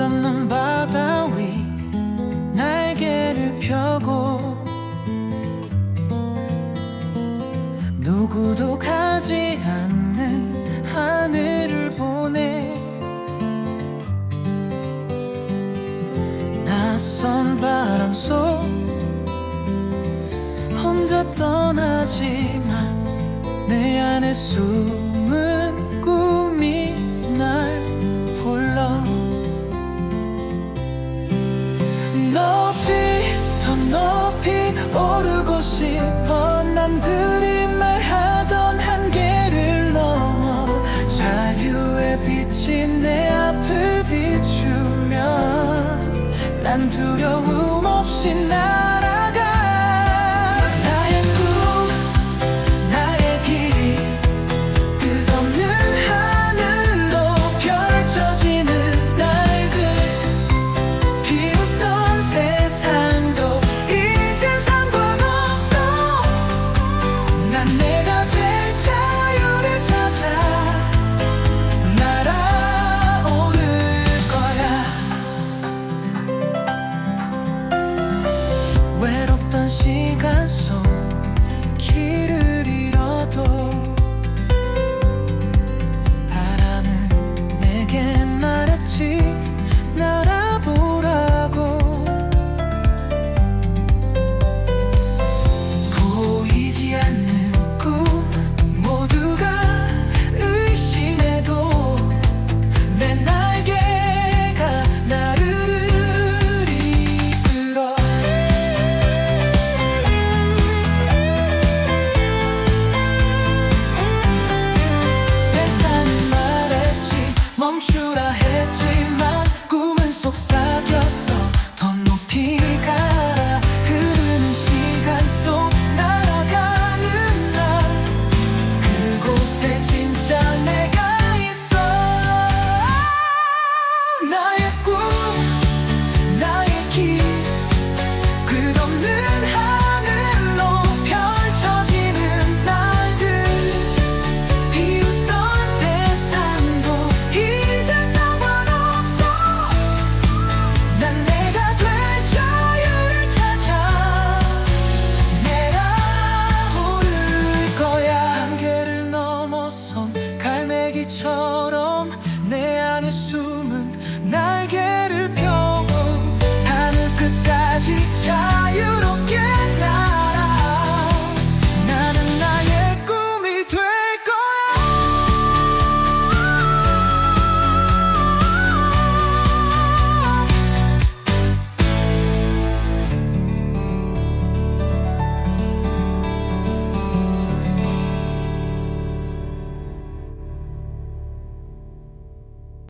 끝없는 바다 위 날개를 펴고 누구도 가지 않는 하늘을 보내 낯선 바람 속 혼자 떠나지만 내 안에 숨은 싶어 남들이 말하던 한계를 넘어 자유의 빛이 내 앞을 비추면 난 두려움 없이 나